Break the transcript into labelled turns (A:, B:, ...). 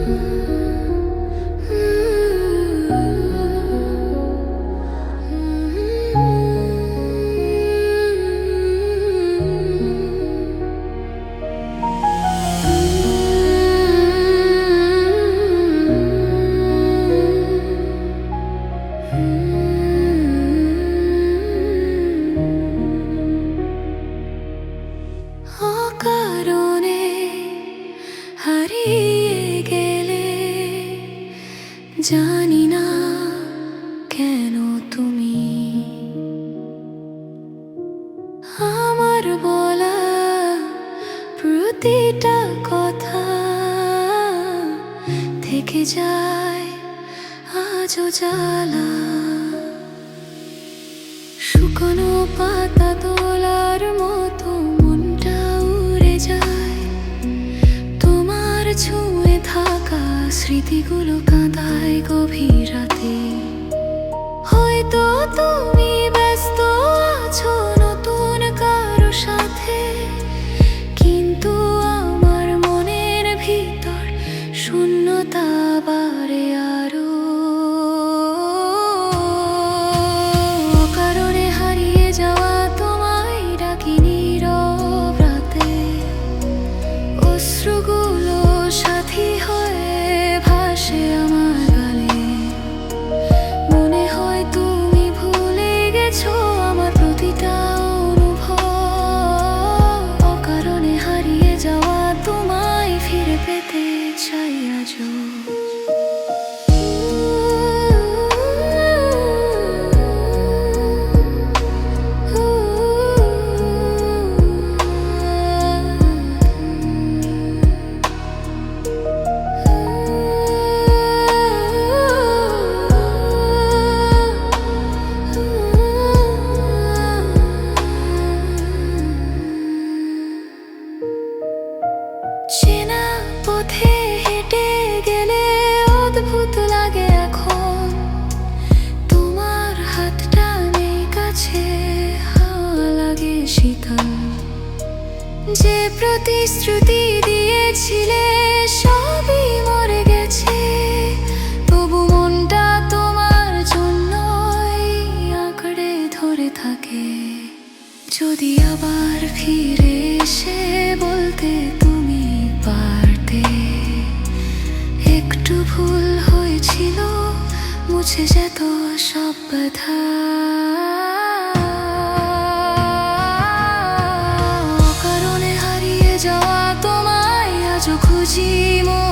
A: Thank you. জানি না কেন তুমি। আমার বলা প্রতিটা কথা থেকে যায়, আজও জ্বালা। শুকনো পাতা তোলার স্মৃতিগুলো কাঁদায় গভীর রাতে। 지나 못해 যে প্রতিশ্রুতি দিয়েছিলে সবই মরে গেছে। তবু মনটা তোমার জন্যই আঁকড়ে ধরে থাকে। যদি আবার ফিরে এসে বলতে তুমি পারতে, একটু ভুল হয়েছিল, মুছে যেত সব ব্যথা 藤も